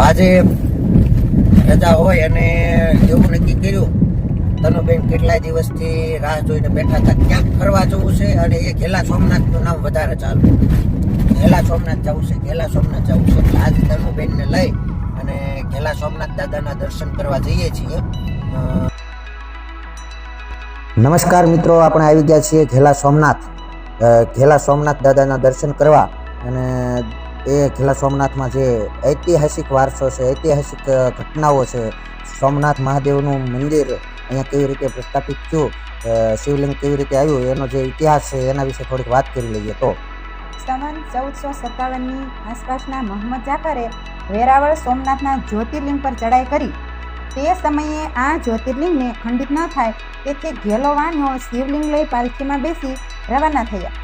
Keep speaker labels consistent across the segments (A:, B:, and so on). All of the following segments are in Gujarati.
A: આજે રજા હોય અને એવું નક્કી કર્યું તનુબેન કેટલા દિવસથી રાહ જોઈને બેઠા હતા, ક્યાંક ફરવા જવું છે અને એ ઘેલા સોમનાથનું નામ વધારે ચાલુ. ઘેલા સોમનાથ જવું છે, ઘેલા સોમનાથ જવું છે. એટલે આજે તનુબેનને લઈ અને ઘેલા સોમનાથ દાદાના દર્શન કરવા જઈએ છીએ. નમસ્કાર મિત્રો, આપણે આવી ગયા છીએ ઘેલા સોમનાથ. ઘેલા સોમનાથ દાદાના દર્શન કરવા અને એ ઘેલા સોમનાથમાં જે ઐતિહાસિક વારસો છે, ઐતિહાસિક ઘટનાઓ છે, સોમનાથ મહાદેવનું મંદિર અહીંયા કેવી રીતે પ્રસ્થાપિત થયું શિવલિંગ કેવી રીતે આવ્યું, એનો જે ઇતિહાસ છે, એના વિશે થોડીક વાત કરી લઈએ તો.
B: સમન ચૌદસો સત્તાવનની આસપાસના મોહમ્મદ જાફરે વેરાવળ સોમનાથના જ્યોતિર્લિંગ પર ચડાઈ કરી. તે સમયે આ જ્યોતિર્લિંગને ખંડિત ન થાય, તેથી ઘેલો વાણિયો શિવલિંગ લઈ પાલખીમાં બેસી રવાના થયા.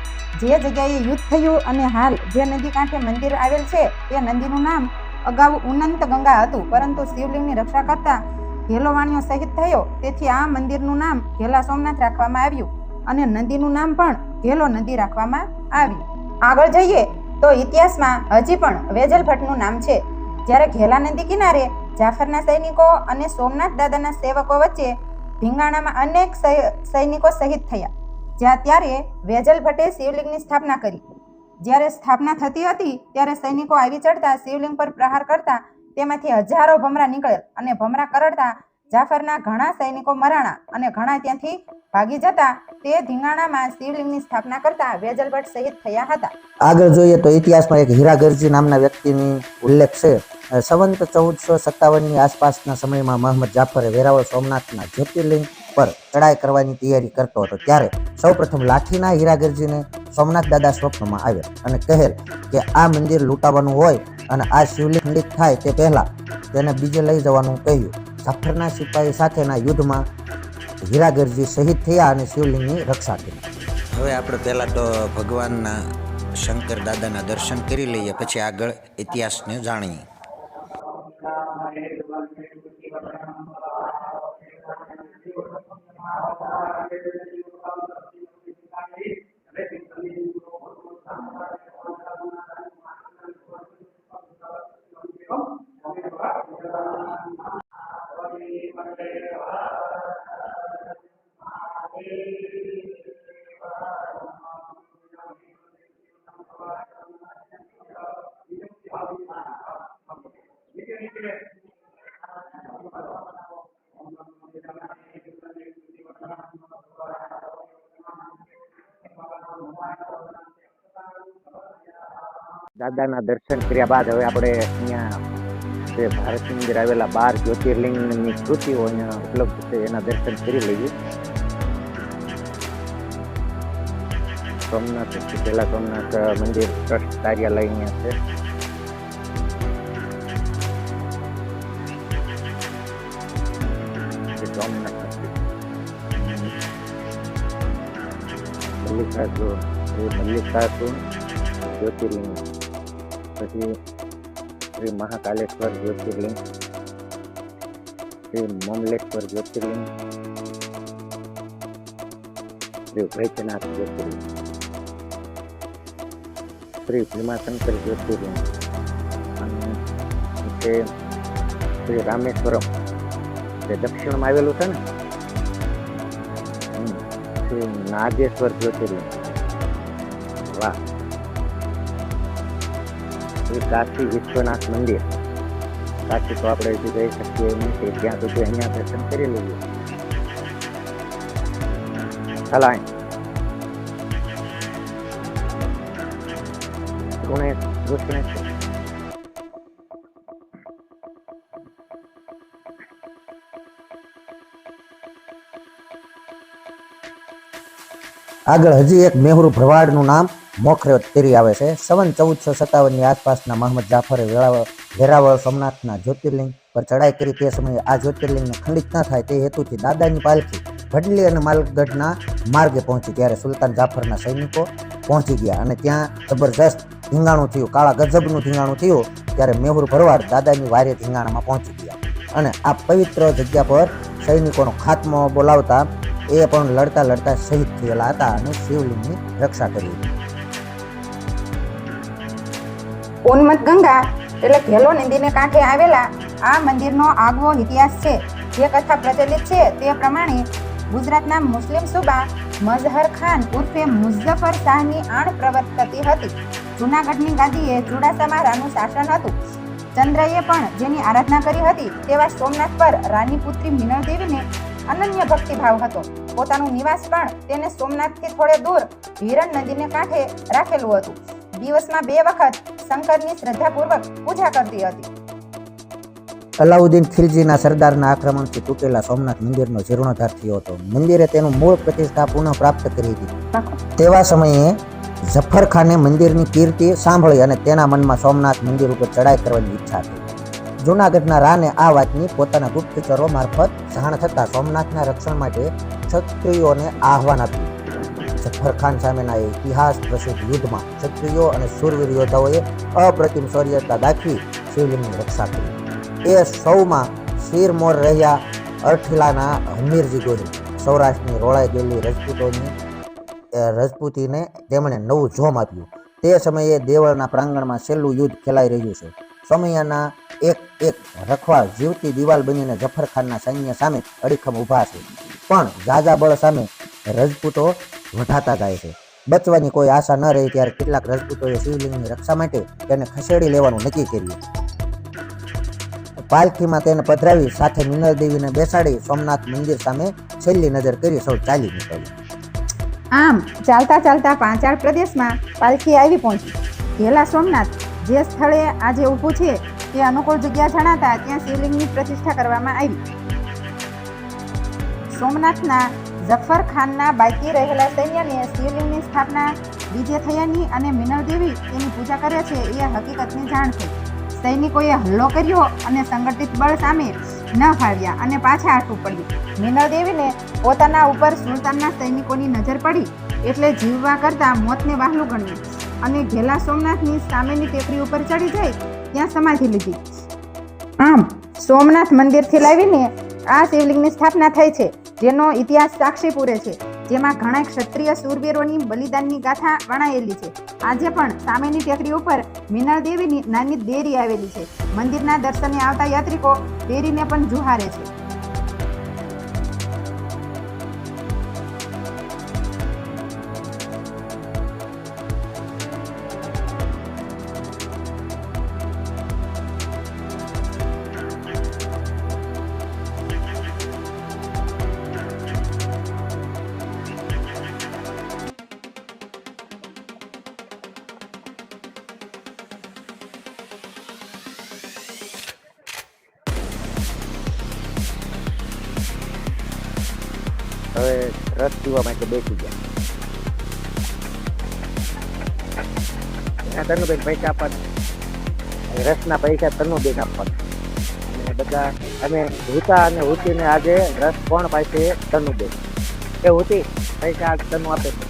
B: જે જગ્યાએ યુદ્ધ થયું અને હાલ જે નદી કાંઠે મંદિર આવેલ છે તે નદીનું નામ અગાઉ ઉનંત ગંગા હતું. પરંતુ શિવલિંગની રક્ષા કરતા ઘેલો વાણિયો શહીદ થયો. તેથી આ મંદિરનું નામ ઘેલા સોમનાથ રાખવામાં આવ્યું અને નદીનું નામ પણ ઘેલો નદી રાખવામાં આવ્યું. આગળ જઈએ તો ઇતિહાસમાં હજી પણ વેજલ ભટ્ટનું નામ છે. જ્યારે ઘેલા નદી કિનારે જાફરના સૈનિકો અને સોમનાથ દાદાના સેવકો વચ્ચે ધીંગાણામાં અનેક સૈનિકો શહીદ થયા. જ્યાં ત્યારે વેજલ ભટ્ટે શિવલિંગની સ્થાપના કરી. જ્યારે સ્થાપના થતી હતી, ત્યારે સૈનિકો આવી ચડતા શિવલિંગ પર પ્રહાર કરતા તેમાંથી હજારો ભમરા નીકળેલ અને ભમરા કરડતા જાફરના ઘણા સૈનિકો મરાણા અને ઘણા ત્યાંથી ભાગી જતા તે ધીંગાણામાં શિવલિંગની સ્થાપના કરતા વેજલ ભટ્ટ શહીદ થયા હતા.
A: આગળ જોઈએ તો ઇતિહાસમાં એક હીરાગરજી નામના વ્યક્તિની ઉલ્લેખ છે. સંવંત ચૌદસો સત્તાવનની આસપાસના સમયમાં મોહમ્મદ જાફરે વેરાવળ સોમનાથના જ્યોતિર્લિંગ પર ચડાઈ કરવાની તૈયારી કરતો હતો. ત્યારે સૌપ્રથમ લાઠીના હીરાગરજીને સોમનાથ દાદા સ્વપ્નમાં આવ્યા અને કહેલ કે આ મંદિર લૂંટાવાનું હોય અને આ શિવલિંગ ખંડિત થાય તે પહેલા તેને બીજે લઈ જવાનું કહ્યું. જાફરના સિપાહી સાથેના યુદ્ધમાં હીરાગરજી શહીદ થયા અને શિવલિંગની રક્ષા કરી. હવે આપણે પહેલાં તો ભગવાનના શંકર દાદાના દર્શન કરી લઈએ, પછી આગળ ઇતિહાસને જાણીએ. દાદાના દર્શન કર્યા બાદ હવે આપણે અહીંયા જે ભારતની અંદર આવેલા બાર જ્યોતિર્લિંગની કૃતિઓ અહીંયા ઉપલબ્ધ છે. એના દર્શન કરી લઈએ. સોમનાથ પહેલા સોમનાથ મંદિર ટ્રસ્ટ કાર્યાલય અહીંયા છે. મલ્લિકાર્જુન શ્રી મલ્લિકાર્જુન જ્યોતિર્લિંગ. પછી શ્રી મહાકાલેશ્વર જ્યોતિર્લિંગ. શ્રી મમલેશ્વર જ્યોતિર્લિંગ. શ્રી વૈદ્યનાથ જ્યોતિર્લિંગ. શ્રી ભીમાશંકર જ્યોતિર્લિંગ. અને તે શ્રી રામેશ્વરમ. જે દક્ષિણમાં આવેલું છે ને? શ્રી નાગેશ્વર જ્યોતિર્લિંગ. વાહ. કાશી વિશ્વનાથ મંદિર. કાશી તો આપણે હજી જઈ શકીએ કે ત્યાં સુધી અહીંયા દર્શન કરી લઈએ. ગુણેશ આગળ હજી એક મેહુર ભરવાડનું નામ મોખરે તેરી આવે છે. સવન ચૌદસો સત્તાવનની આસપાસના મહંમદ જાફરે વેરાવળ વેરાવળ સોમનાથના જ્યોતિર્લિંગ પર ચડાઈ કરી તે સમયે આ જ્યોતિર્લિંગને ખંડિત ન થાય તે હેતુથી દાદાની પાલખી ભડલી અને માલગઢના માર્ગે પહોંચી ત્યારે સુલતાન જાફરના સૈનિકો પહોંચી ગયા અને ત્યાં જબરજસ્ત ધીંગાણું થયું. કાળા ગજબનું ધીંગાણું થયું ત્યારે મેહુર ભરવાડ દાદાની વારે ધીંગાણામાં પહોંચી ગયા અને આ પવિત્ર જગ્યા પર સૈનિકોનો ખાત્મો બોલાવતા એ પણ લડતા લડતા શહીદ થયેલા હતા અને શિવલિંગની રક્ષા કરી. હતી
B: ઉન્મત ગંગા, એટલે ઘેલો નદીને કાંઠે આવેલા આ મંદિરનો આગવો ઇતિહાસ છે. જે કથા પ્રચલિત છે તે પ્રમાણે ગુજરાતના મુસ્લિમ સુબા મઝહર ખાન ઉર્ફે મુઝફર શાહની આણ પ્રવર્તતી હતી. જૂનાગઢની ગાદીએ ચુડાસામાં રાનું શાસન હતું. ચંદ્રએ પણ જેની આરાધના કરી હતી તેવા સોમનાથ પર રાની પુત્રી મિનળ અનન્ય ભક્તિભાવ હતો. પોતાનું નિવાસ પણ તેને સોમનાથથી થોડે દૂર હિરણ નદીને કાંઠે રાખેલું હતું. દિવસમાં બે વખત શંકરની શ્રદ્ધાપૂર્વક પૂજા કરતી હતી.
A: અલાઉદ્દીન ખિલજીના સરદારના આક્રમણથી તૂટેલા સોમનાથ મંદિરનો જીર્ણોદ્ધાર થયો હતો. મંદિરે તેનું મૂળ પ્રતિષ્ઠા પુનઃ પ્રાપ્ત કરી હતી. તેવા સમયે ઝફરખાને મંદિરની કીર્તિ સાંભળી અને તેના મનમાં સોમનાથ મંદિર ઉપર ચડાઈ કરવાની ઈચ્છા હતી જૂનાગઢના રાને આ વાતની પોતાના ગુપ્તચરો મારફત જાણ થતાં સોમનાથના રક્ષણ માટે ક્ષત્રિયોને આહવાન આપ્યું. ઝફર ખાન સામેના ઇતિહાસ પ્રસિદ્ધ યુદ્ધમાં ક્ષત્રિયો અને શૂરવીર યોદ્ધાઓએ અપ્રતિમ શૌર્યતા દાખવી શિવલિંગની રક્ષા કરી. એ સૌમાં શિરમોર રહ્યા અરઠીલાના હમીરજી ગોહિલ સૌરાષ્ટ્રની રોળાઈ ગયેલી રજપૂતોની રજપૂતીને તેમણે નવું જોમ આપ્યું. તે સમયે દેવળના પ્રાંગણમાં છેલ્લું યુદ્ધ ખેલાઈ રહ્યું છે. સમયના એક એક રખવા જીવતી દિવાલ બનીને જફરખાનના સૈન્ય સામે અડીખમ ઊભા છે. પણ જાજા બળ સામે રજપૂતો વઢાતા જાય છે. બચવાની કોઈ આશા ન રહી ત્યારે કેટલાક રજપૂતોએ શિવલિંગની રક્ષા માટે તેને ખસેડી લેવાનું નક્કી કર્યું. પાલખીમાં તેને પધરાવી સાથે મિનલ બેસાડી સોમનાથ મંદિર સામે છેલ્લી નજર કરી સૌ ચાલી નીકળ્યું.
B: આમ, ચાલતા ચાલતા પાંચાળ પ્રદેશમાં પાલખી આવી પહોંચી. ઘેલા સોમનાથ જે સ્થળે આજે ઊભું છે, તે અનુકૂળ જગ્યા જણાતા ત્યાં શિવલિંગની પ્રતિષ્ઠા કરવામાં આવી. સોમનાથના જફર ખાનના બાકી રહેલા સૈન્યને શિવલિંગની સ્થાપના બીજે થયાની અને મિનળ દેવી તેની પૂજા કરે છે એ હકીકતની જાણ થઈ સૈનિકોએ હલ્લો કર્યો અને સંગઠિત બળ સામે ન ફાવ્યા અને પાછા હાટવું પડ્યું મિનળ દેવીને પોતાના ઉપર સુલતાનના સૈનિકોની નજર પડી એટલે જીવવા કરતા મોતને વહાલું ગણ્યું અને ઘેલા સોમનાથની સામેની ટેકરી ઉપર ચડી જઈ ત્યાં સમાધિ લીધી. આમ, સોમનાથ મંદિરથી લાવીને આ શિવલિંગની સ્થાપના થઈ છે. જેનો ઇતિહાસ સાક્ષી પૂરે છે, જેમાં ઘણા ક્ષત્રિય સૂરવીરોની બલિદાનની ગાથા વણાયેલી છે. આજે પણ સામેની ટેકરી ઉપર મિનળ દેવીની નાની દેરી આવેલી છે. મંદિરના દર્શને આવતા યાત્રિકો દેરીને પણ જુહારે છે.
A: હવે રસ પીવા માટે બેસી ગયા. તનુબેન પૈસા આપવાના. રસના પૈસા તનુબેન આપવાના. અને બધા, અમે હુતા અને હુતીને આજે રસ કોણ પાસે? તનુબેન એ હુતી, પૈસા તનુ આપે છે.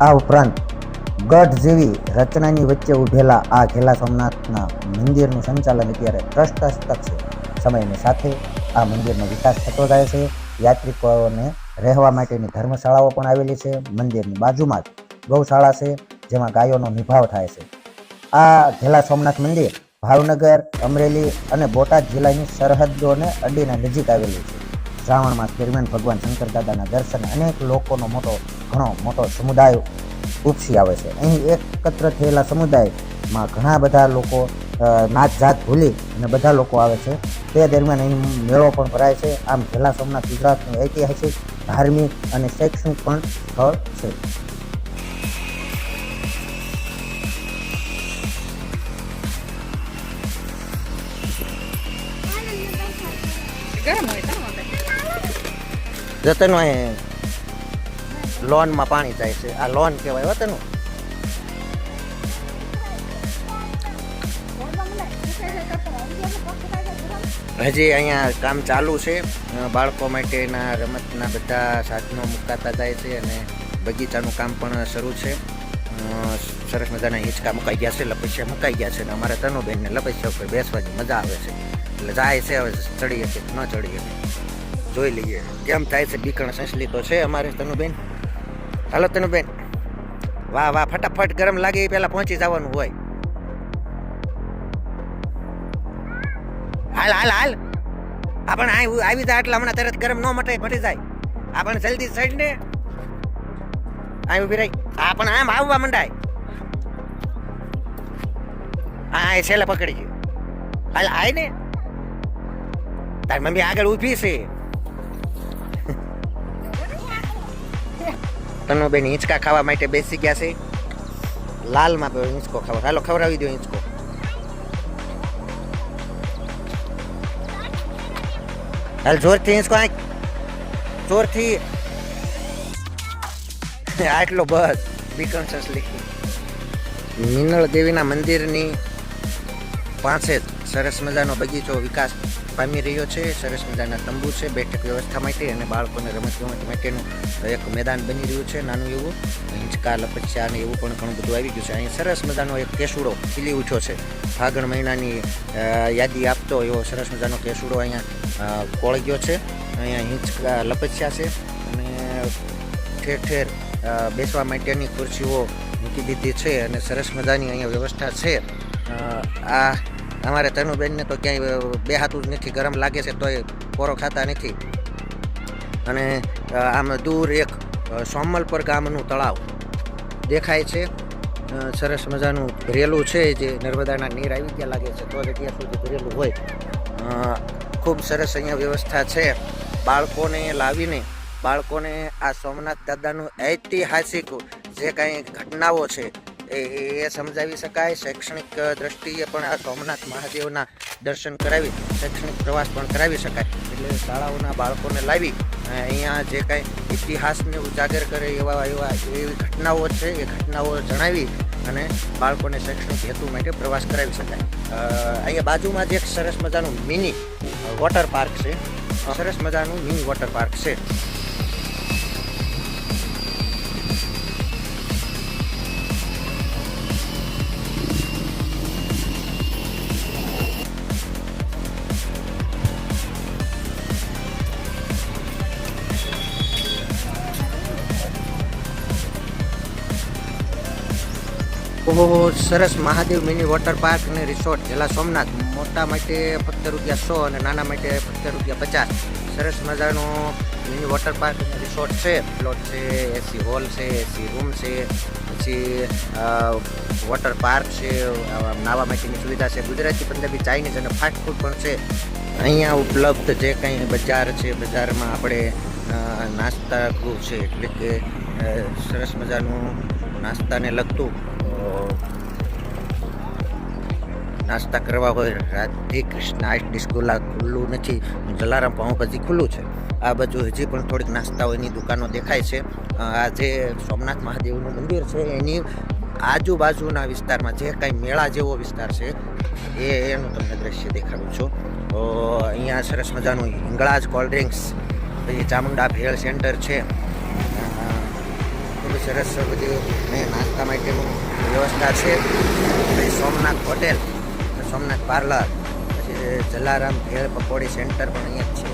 A: આ ઉપરાંત ગઢ જેવી રચનાની વચ્ચે ઉભેલા આ ઘેલા સોમનાથના મંદિરનું સંચાલન અત્યારે ટ્રસ્ટ હસ્તક છે. સમયની સાથે આ મંદિરનો વિકાસ થતો જાય છે. યાત્રિકોને રહેવા માટેની ધર્મશાળાઓ પણ આવેલી છે. મંદિરની બાજુમાં જ ગૌશાળા છે, જેમાં ગાયોનો નિભાવ થાય છે. આ ઘેલા સોમનાથ મંદિર ભાવનગર, અમરેલી અને બોટાદ જિલ્લાની સરહદોને અડીને નજીક આવેલું છે. શ્રાવણ માસ દરમિયાન ભગવાન શંકર દાદાના દર્શન અનેક લોકોનો મોટો, ઘણો મોટો સમુદાય ઉપસી આવે છે. અહીં એકત્ર થયેલા સમુદાયમાં ઘણા બધા લોકો નાચ જાત ભૂલી અને બધા લોકો આવે છે. તે દરમિયાન અહીં મેળો પણ ભરાય છે. આમ ઘેલા સોમનાથ ગુજરાતનું ઐતિહાસિક, ધાર્મિક અને શૈક્ષણિક પણ સ્થળ છે. જતનનું અહીં લોનમાં પાણી જાય છે. આ લોન કહેવાય વતનું હજી અહીંયા કામ ચાલુ છે. બાળકો માટેના, રમતના બધા સાધનો મુકાતા જાય છે અને બગીચાનું કામ પણ શરૂ છે. સરસ મજાના હિંચકા મુકાઈ ગયા છે, લપસ્યા મુકાઈ ગયા છે અને અમારા તનુબેનને લપસ્યા ઉપર બેસવાની મજા આવે છે. એટલે જાય છે, હવે ચડી શકે ન ચડી શકે જોઈ લઈએ. કેમ થાય છે બીકણ સંસલી તો છે અમારે તનુબેન? હાલો તનુબેન. વાહ વાહ, ફટાફટ ગરમ લાગે એ પહેલા પહોંચી જવાનું હોય. હાલ હાલ હાલ. આપણ આવી જાય એટલે હમણાં તરત ગરમ ન મટે, મટી જાય. આપણ જલ્દી ચડ ને. આ ઊભી રહી. આપણ આમ આવવા મંડાય. હા એ છેલ્લે પકડી ગયું. હાલ, આય ને. તારી મમ્મી આગળ ઊભી છે. તનો બેન હિંચકા ખાવા માટે બેસી ગયા છે. લાલમાં પેલો હિંચકો ખાવા. હાલો, ખવડાવી દો હિંચકો. હાલ જોરથી હિંચકો આ જોરથી. આટલો બસ. બીકણ સસલી મિનળ દેવીના મંદિરની પાસે જ સરસ મજાનો બગીચો વિકાસ પામી રહ્યો છે. સરસ મજાના તંબુ છે, બેઠક વ્યવસ્થા માટે અને બાળકોને રમત ગમત માટેનું એક મેદાન બની રહ્યું છે. નાનું એવું, હિંચકા, લપચ્યા અને એવું પણ ઘણું બધું આવી ગયું છે. અહીં સરસ મજાનો એક કેસુડો ખીલી ઉઠ્યો છે. ફાગણ મહિનાની યાદી આપતો એવો સરસ મજાનો કેસુડો અહીંયા કોળગ્યો ગયો છે. અહીંયા હિંચકા, લપચ્યા છે અને ઠેર ઠેર બેસવા માટેની ખુરશીઓ મૂકી દીધી છે અને સરસ મજાની અહીંયા વ્યવસ્થા છે. આ અમારે તનુબેનને તો ક્યાંય બે હાથું જ નથી. ગરમ લાગે છે તોય પોરો ખાતા નથી. અને આમ દૂર એક સોમલપર ગામનું તળાવ દેખાય છે. સરસ મજાનું ભરેલું છે જે નર્મદાના નીર આવી ગયા લાગે છે. તો ત્યાં સુધી ભરેલું હોય. ખૂબ સરસ અહીંયા વ્યવસ્થા છે. બાળકોને લાવીને, બાળકોને આ સોમનાથ દાદાનું ઐતિહાસિક જે કાંઈ ઘટનાઓ છે એ સમજાવી શકાય. શૈક્ષણિક દ્રષ્ટિએ પણ આ સોમનાથ મહાદેવના દર્શન કરાવી, શૈક્ષણિક પ્રવાસ પણ કરાવી શકાય. એટલે શાળાઓના બાળકોને લાવી અહીંયા જે કાંઈ ઇતિહાસને ઉજાગર કરે એવા એવા એવી ઘટનાઓ છે, એ ઘટનાઓ જણાવી અને બાળકોને શૈક્ષણિક હેતુ માટે પ્રવાસ કરાવી શકાય. અહીંયા બાજુમાં જ એક સરસ મજાનું મિની વોટર પાર્ક છે. સરસ મજાનું મિની વોટર પાર્ક છે. ઓહો સરસ મહાદેવ મિની વોટર પાર્ક અને રિસોર્ટ. જેલા સોમનાથ. મોટા માટે પંદર રૂપિયા સો અને નાના માટે પંદર રૂપિયા પચાસ. સરસ મજાનો મિની વોટર પાર્ક રિસોર્ટ છે. પ્લોટ છે, એસી હોલ છે, એસી રૂમ છે, પછી વોટર પાર્ક છે નાવા માટેની સુવિધા છે. ગુજરાતી પંજાબી ચાઇનીઝ અને ફાસ્ટ ફૂડ પણ છે. અહીંયા ઉપલબ્ધ જે કંઈ બજાર છે, બજારમાં આપણે નાસ્તા ગૃહ છે. એટલે કે સરસ મજાનું નાસ્તાને લગતું નાસ્તા કરવા હોય રાધે કૃષ્ણ આઈસ ડિસ્કોલા ખુલ્લું નથી, જલારામ પાઉં પછી ખુલ્લું છે. આ બાજુ હજી પણ થોડીક નાસ્તાઓની દુકાનો દેખાય છે. આ જે સોમનાથ મહાદેવનું મંદિર છે, એની આજુબાજુના વિસ્તારમાં જે કાંઈ મેળા જેવો વિસ્તાર છે, એ એનું તમને દ્રશ્ય દેખાડું છું. તો અહીંયા સરસ મજાનું હિંગળાજ કોલ્ડ ડ્રિંક્સ, પછી ચામુંડા ભેળ સેન્ટર છે. ખૂબ સરસ બધી નાસ્તા માટેનું વ્યવસ્થા છે. પછી સોમનાથ હોટેલ સોમનાથ પાર્લર, પછી જલારામ ભેળ પકોડી સેન્ટર પણ અહીંયા જ છે.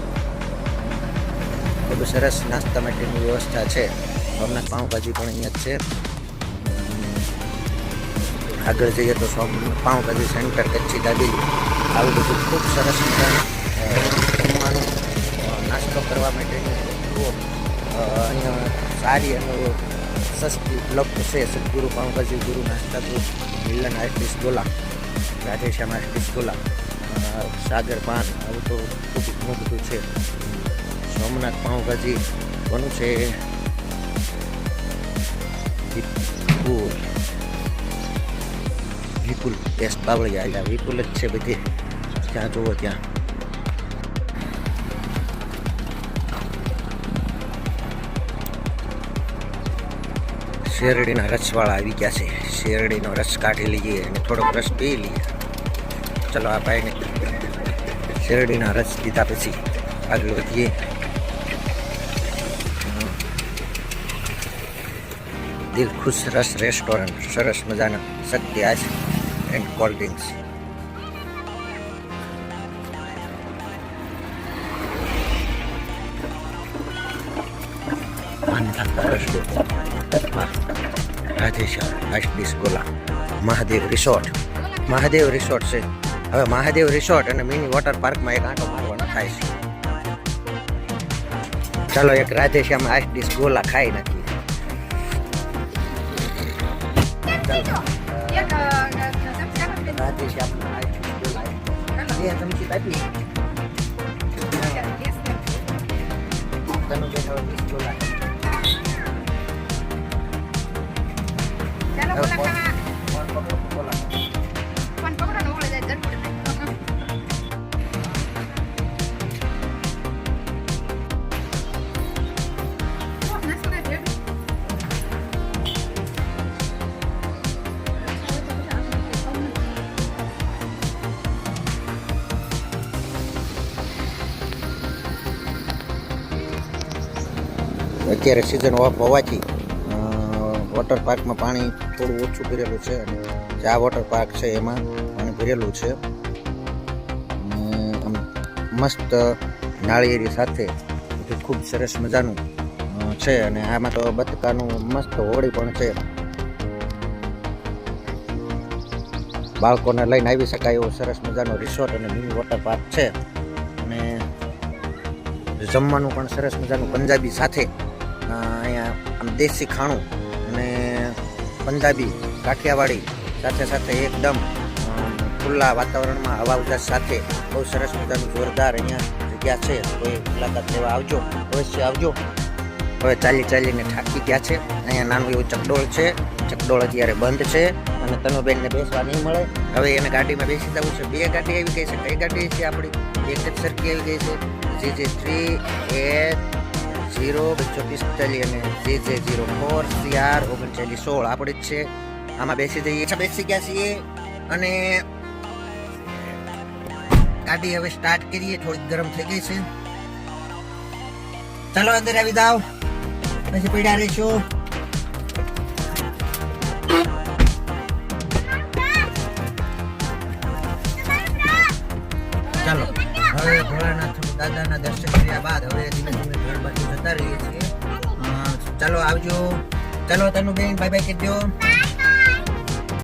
A: બધું સરસ નાસ્તા માટેની વ્યવસ્થા છે. સોમનાથ પાઉંભાજી પણ અહીંયા જ છે. આગળ જઈએ તો સોમ પાઉંભાજી સેન્ટર, કચ્છી દાબેલી. આવું બધું ખૂબ સરસ જમવાનું નાસ્તો કરવા માટેની વસ્તુઓ અહીંયા સારી અને સસ્તી ઉપલબ્ધ છે. સદગુરુ પાઉંભાજી ગુરુ નાસ્તા ગ્રુપ, મિલન આર્ટિસ્ટ ગોલા રાધેશ્યામ ગોલા સાગર પાન, આવું તો ખૂબ ઘણું બધું છે. સોમનાથ પાઉંભાજી, કોનું છે? વિપુલ. વિપુલ ટેસ્ટ બાવળિયા. એટલે વિપુલ જ છે બધી. જ્યાં જુઓ ત્યાં. શેરડીના રસવાળા આવી ગયા છે. શેરડીનો રસ કાઢી લઈએ અને થોડોક રસ પી લઈએ. ચલો આ ભાઈને શેરડીના રસ પીધા પછી આગળ વધીએ. દિલ ખુશ રસ રેસ્ટોરન્ટ સરસ મજાના સત્યાજ and cold drinks resort Mahadev resort છે. હવે મહાદેવ રિસોર્ટ અને મિની વોટર પાર્કમાં એક આંટો મારવાનો થાય છે. ચાલો એક રાધેશ્યામ આઈસડીસ ગોલા ખાઈ નાખીએ. રાધેશ્યામ આઈસડીસ ગોલા બે ચમચી બેઠા હવે અત્યારે સિઝન ઓફ હોવાથી વોટર પાર્કમાં પાણી થોડું ઓછું ભરેલું છે અને જે આ વોટર પાર્ક છે એમાં પાણી ભરેલું છે. મસ્ત નાળિયેરી સાથે ખૂબ સરસ મજાનું છે અને આમાં તો બતકાનું મસ્ત હોળી પણ છે. બાળકોને લઈને આવી શકાય એવો સરસ મજાનો રિસોર્ટ અને મિની વોટર પાર્ક છે. અને જમવાનું પણ સરસ મજાનું પંજાબી સાથે અહીંયા આમ દેશી ખાણું અને પંજાબી, કાઠિયાવાડી સાથે સાથે એકદમ ખુલ્લા વાતાવરણમાં હવા ઉજાસ સાથે બહુ સરસ મજાનું જોરદાર અહીંયા જગ્યા છે. કોઈ મુલાકાત લેવા આવજો. અવશ્ય આવજો. હવે ચાલી ચાલીને થાકી ગયા છે. અહીંયા નાનું એવું ચકડોળ છે. ચકડોળ અત્યારે બંધ છે અને તનુબેનને બેસવા નહીં મળે. હવે એને ગાડીમાં બેસી જવું છે. બે ગાડી આવી ગઈ છે. કઈ ગાડી છે આપણી? એક જ સરખી આવી ગઈ છે. જે જે થ્રી એચ ઝીરો, બસો જે જે જીરો ફોર સીઆર ઓગણચાલીસ, સોળ. આપણી જ છે. આમાં બેસી જઈએ. બેસી ગયા છીએ. અને ગાડી હવે સ્ટાર્ટ કરીએ. થોડીક ગરમ થઈ ગઈ છે. ચાલો, અંદર આવી જાઓ. પછી પીડા રહીશું. આવજો ચાલો તનુ બેન બાય બાય કહેજો